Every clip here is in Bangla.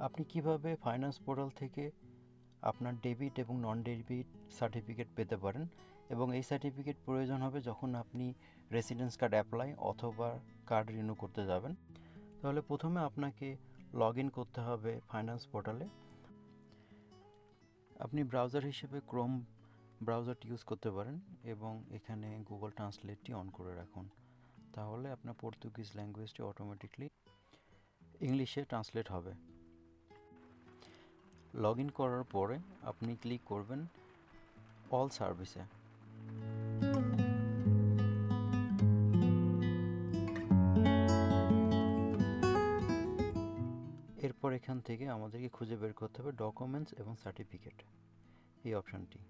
আপনি কীভাবে ফাইন্যান্স পোর্টাল থেকে আপনার ডেবিট এবং নন ডেবিট সার্টিফিকেট পেতে পারেন? এবং এই সার্টিফিকেট প্রয়োজন হবে যখন আপনি রেসিডেন্স কার্ড অ্যাপ্লাই অথবা কার্ড রিনিউ করতে যাবেন। তাহলে প্রথমে আপনাকে লগ ইন করতে হবে ফাইন্যান্স পোর্টালে আপনি ব্রাউজার হিসেবে ক্রোম ব্রাউজারটি ইউজ করতে পারেন এবং এখানে গুগল ট্রান্সলেটটি অন করে রাখুন। তাহলে আপনার পর্তুগিজ ল্যাঙ্গুয়েজটি অটোমেটিকলি ইংলিশে ট্রান্সলেট হবে। লগ ইন করার পরে আপনি ক্লিক করবেন অল সার্ভিসে এরপর এখান থেকে আমাদেরকে খুঁজে বের করতে হবে ডকুমেন্টস এবং সার্টিফিকেট এই অপশানটি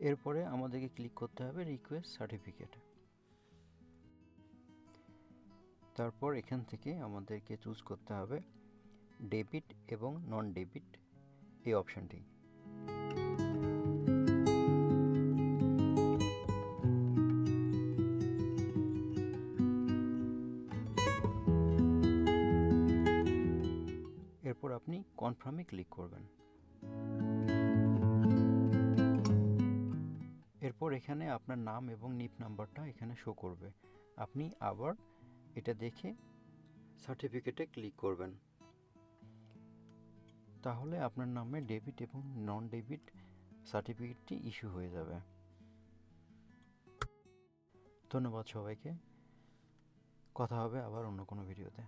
এরপরে আমাদেরকে ক্লিক করতে হবে রিকোয়েস্ট সার্টিফিকেট তারপর এখান থেকে আমাদেরকে চুজ করতে হবে ডেবিট এবং নন ডেবিট এই অপশানটি এরপর আপনি কনফার্মে ক্লিক করবেন। এরপর এখানে আপনার নাম এবং নিপ নাম্বারটা এখানে শো করবে। আপনি আবার এটা দেখে সার্টিফিকেটে ক্লিক করবেন। তাহলে আপনার নামে ডেবিট এবং নন ডেবিট সার্টিফিকেটটি ইস্যু হয়ে যাবে। ধন্যবাদ সবাইকে। কথা হবে আবার অন্য কোনো ভিডিওতে